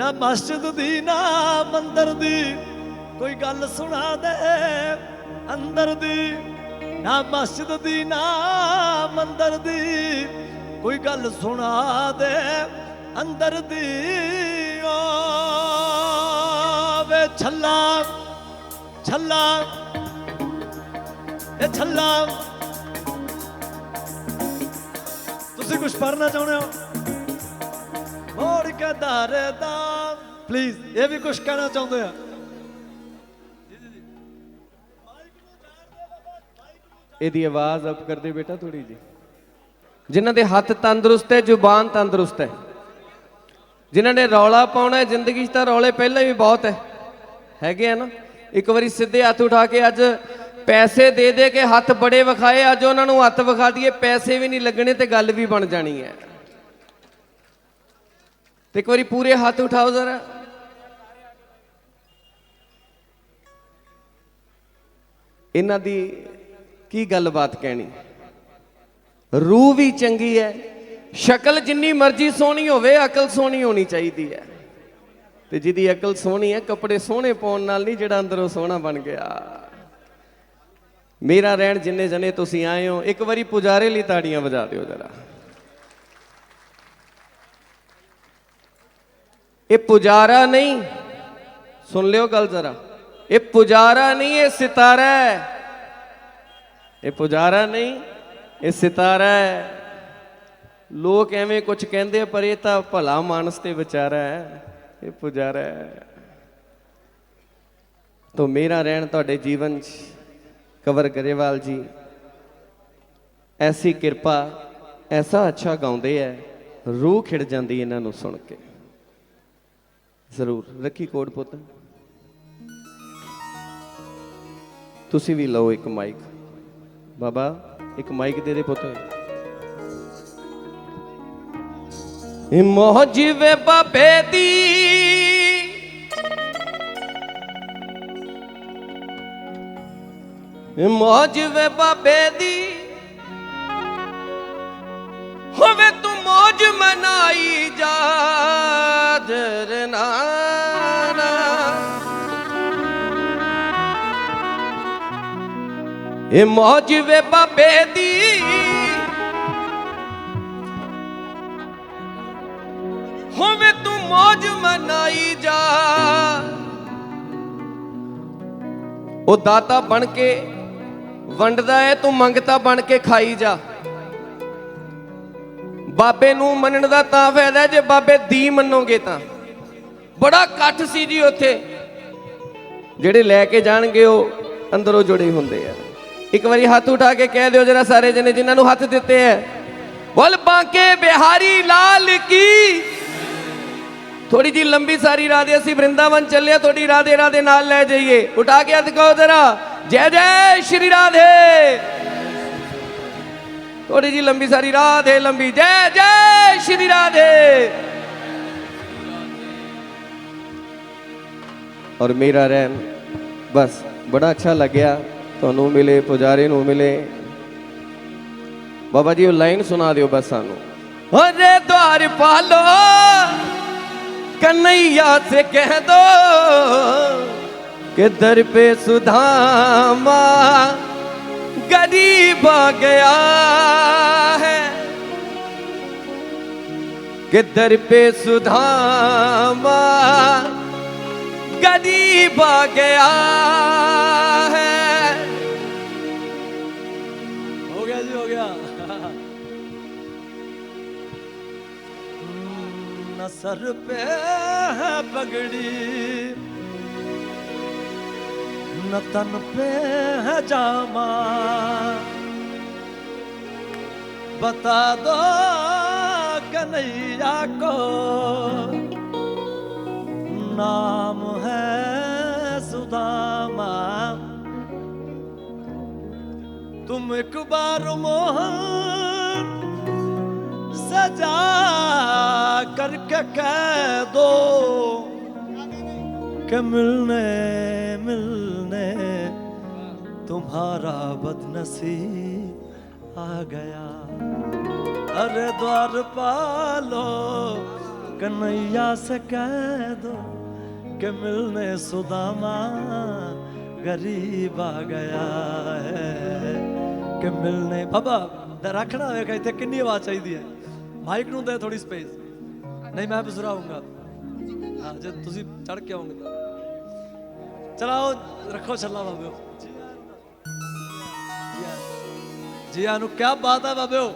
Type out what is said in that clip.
ਨਾ ਮਸਜਿਦ ਦੀ, ਨਾ ਮੰਦਰ ਦੀ। ਕੋਈ ਗੱਲ ਸੁਣਾ ਦੇ ਅੰਦਰ ਦੀ। ਨਾ ਮਸਜਿਦ ਦੀ, ਨਾ ਮੰਦਰ ਦੀ। ਕੋਈ ਗੱਲ ਸੁਣਾ ਦੇ ਅੰਦਰ ਦੀ। ਓ ਵੇ ਛੱਲਾ ਛੱਲਾ, ਇਹ ਛੱਲਾ। ਤੁਸੀਂ ਕੁਝ ਪੜਨਾ ਚਾਹੁੰਦੇ ਹੋ? ਮੋੜ ਦਾ। ਪਲੀਜ਼ ਇਹ ਵੀ ਕੁਝ ਕਹਿਣਾ ਚਾਹੁੰਦੇ ਆ? ਇਹਦੀ ਆਵਾਜ਼ ਅਪ ਕਰਦੇ ਬੇਟਾ ਥੋੜੀ ਜੀ ਜਿਨ੍ਹਾਂ ਦੇ ਹੱਥ ਤੰਦਰੁਸਤ ਹੈ, ਜ਼ੁਬਾਨ ਤੰਦਰੁਸਤ ਹੈ। ਜਿਨ੍ਹਾਂ ਨੇ ਰੌਲਾ ਪਾਉਣਾ ਹੈ, ਜ਼ਿੰਦਗੀ 'ਚ ਤਾਂ ਰੌਲੇ ਪਹਿਲਾਂ ਵੀ ਬਹੁਤ ਹੈ। ਹੈਗੇ ਆ ਨਾ? ਇੱਕ ਵਾਰੀ ਸਿੱਧੇ ਹੱਥ ਉਠਾ ਕੇ ਅੱਜ ਪੈਸੇ ਦੇ ਦੇ ਕੇ ਹੱਥ ਬੜੇ ਵਿਖਾਏ, ਅੱਜ ਉਹਨਾਂ ਨੂੰ ਹੱਥ ਵਿਖਾ ਦਈਏ। ਪੈਸੇ ਵੀ ਨਹੀਂ ਲੱਗਣੇ ਤੇ ਗੱਲ ਵੀ ਬਣ ਜਾਣੀ ਹੈ। ਤੇ ਇੱਕ ਵਾਰੀ ਪੂਰੇ ਹੱਥ ਉਠਾਓ ਜ਼ਰਾ। ਇਹਨਾਂ ਦੀ ਕੀ ਗੱਲਬਾਤ ਕਹਿਣੀ? ਰੂਹ ਵੀ ਚੰਗੀ ਹੈ, ਸ਼ਕਲ ਜਿੰਨੀ ਮਰਜ਼ੀ ਸੋਹਣੀ ਹੋਵੇ, ਅਕਲ ਸੋਹਣੀ ਹੋਣੀ ਚਾਹੀਦੀ ਹੈ। ਤੇ ਜਿਹਦੀ ਅਕਲ ਸੋਹਣੀ ਹੈ, ਕੱਪੜੇ ਸੋਹਣੇ ਪਾਉਣ ਨਾਲ ਨਹੀਂ, ਜਿਹੜਾ ਅੰਦਰੋਂ ਸੋਹਣਾ ਬਣ ਗਿਆ। ਮੇਰਾ ਰਹਿਣ ਜਿੰਨੇ ਜਨੇ ਤੁਸੀਂ ਆਏ ਹੋ, ਇੱਕ ਵਾਰੀ ਪੁਜਾਰੇ ਲਈ ਤਾੜੀਆਂ ਵਜਾ ਦਿਓ ਜਰਾ। ਇਹ ਪੁਜਾਰਾ ਨਹੀਂ। ਸੁਣ ਲਿਓ ਗੱਲ ਜ਼ਰਾ। ਇਹ ਪੁਜਾਰਾ ਨਹੀਂ, ਇਹ ਸਿਤਾਰਾ ਹੈ। ਇਹ ਪੁਜਾਰਾ ਨਹੀਂ, ਇਹ ਸਿਤਾਰਾ ਹੈ। ਲੋਕ ਐਵੇਂ ਕੁਝ ਕਹਿੰਦੇ ਪਰ ਇਹ ਤਾਂ ਭਲਾ ਮਾਨਸ ਤੇ ਵਿਚਾਰਾ ਹੈ। ਇਹ ਪੁਜਾਰਾ ਹੈ। ਤੋ ਮੇਰਾ ਰਹਿਣ ਤੁਹਾਡੇ ਜੀਵਨ 'ਚ, ਕਵਰ ਗਰੇਵਾਲ ਜੀ, ਐਸੀ ਕਿਰਪਾ, ਐਸਾ ਅੱਛਾ ਗਾਉਂਦੇ ਐ। ਰੂਹ ਖਿੜ ਜਾਂਦੀ ਇਹਨਾਂ ਨੂੰ ਸੁਣ ਕੇ। ਜ਼ਰੂਰ, ਰੱਖੀ ਕੋਡ ਪੁੱਤ। ਤੁਸੀਂ ਵੀ ਲਓ ਇੱਕ ਮਾਈਕ ਬਾਬਾ, ਇੱਕ ਮਾਈਕ ਦੇ ਦੇ ਪੁੱਤ। ਇਹ ਮੋਹਜੀਵੇ ਬਾਬੇ ਦੀ। ਇਹ ਮੋਹਜੀਵੇ ਬਾਬੇ ਦੀ। ਹੋਵੇ ਤੂੰ ਮੌਜ ਮਨਾਈ ਜਾ। ਜਰਨਾ ਇਹ ਮੌਜ ਵੇ ਬਾਬੇ ਦੀ। ਹੋਵੇ ਤੂੰ ਮੌਜ ਮਨਾਈ ਜਾ। ਉਹ ਦਾਤਾ ਬਣ ਕੇ ਵੰਡਦਾ ਹੈ ਤੂੰ ਮੰਗਤਾ ਬਣ ਕੇ ਖਾਈ ਜਾ। ਬਾਬੇ ਨੂੰ ਮੰਨਣ ਦਾ ਤਾਂ ਫਾਇਦਾ ਜੇ ਬਾਬੇ ਦੀ ਮੰਨੋਗੇ ਤਾਂ। ਬੜਾ ਇਕੱਠ ਸੀ ਜੀ ਉੱਥੇ। ਜਿਹੜੇ ਲੈ ਕੇ ਜਾਣਗੇ, ਉਹ ਅੰਦਰੋਂ ਜੁੜੇ ਹੁੰਦੇ ਆ। ਇੱਕ ਵਾਰੀ ਹੱਥ ਉਠਾ ਕੇ ਕਹਿ ਦਿਓ ਜਰਾ ਸਾਰੇ ਜਣੇ ਜਿਨ੍ਹਾਂ ਨੂੰ ਹੱਥ ਦਿੱਤੇ ਐ, ਬੋਲ ਬਾਂਕੇ ਬਿਹਾਰੀ ਲਾਲ ਕੀ? ਥੋੜੀ ਜੀ ਲੰਬੀ ਸਾਰੀ ਰਾਧੇ ਅਸੀਂ ਬ੍ਰਿੰਦਾਵਨ ਚੱਲੇ ਆ, ਤੁਹਾਡੀ ਰਾਧੇ ਰਾਧੇ ਨਾਲ ਲੈ ਜਾਈਏ। ਉਠਾ ਕੇ ਹੱਥ ਕਹੋ ਜਰਾ। ਜੈ ਜੈ ਸ਼੍ਰੀ ਰਾਧੇ। ਥੋੜੀ ਜੀ ਲੰਬੀ ਸਾਰੀ ਰਾਧੇ ਲੰਬੀ ਜੈ ਜੈ ਸ਼੍ਰੀ ਰਾਧੇ ਔਰ ਮੇਰਾ ਰਹਿਣ ਬਸ ਬੜਾ ਅੱਛਾ ਲੱਗਿਆ ਤੁਹਾਨੂੰ ਮਿਲੇ ਪੁਜਾਰੇ ਨੂੰ ਮਿਲੇ ਬਾਬਾ ਜੀ ਉਹ ਲਾਈਨ ਸੁਣਾ ਦਿਓ ਬਸ ਸਾਨੂੰ ਅਰੇ द्वार पालो कन्हैया से कह दो कि दर पे सुधामा गरीब आ गया के दर पे सुधामा गरीब आ गया है हो गया जी हो गया न सर पे है पगड़ी न तन पे है जामा बता दो कन्हैया को नाम है सुदामा तुम एक बार मोहन सजा करके कह दो के मिलने मिलने तुम्हारा बदनसीब आ गया। अरे द्वार पालो कन्हैया से कह दो कि मिलने सुदामा गरीब आ गया है कि मिलने ਬਾਬਾ ਦ- ਰੱਖਣਾ ਹੋਵੇਗਾ ਇੱਥੇ ਕਿੰਨੀ ਆਵਾਜ਼ ਚਾਹੀਦੀ ਹੈ ਮਾਈਕ ਨੂੰ ਦੇ ਥੋੜੀ ਸਪੇਸ ਨਹੀਂ ਮੈਂ ਬਜ਼ੁਰਾਉਂਗਾ ਹਾਂ ਜੇ ਤੁਸੀਂ ਚੜ ਕੇ ਆਉਂਗੇ ਤਾਂ ਚਲਾਓ ਰੱਖੋ ਛੱਲਾ ਬਾਬਿਓ ਜੀ ਆਨੂੰ ਕੀ ਬਾਤ ਹੈ ਬਾਬਿਓ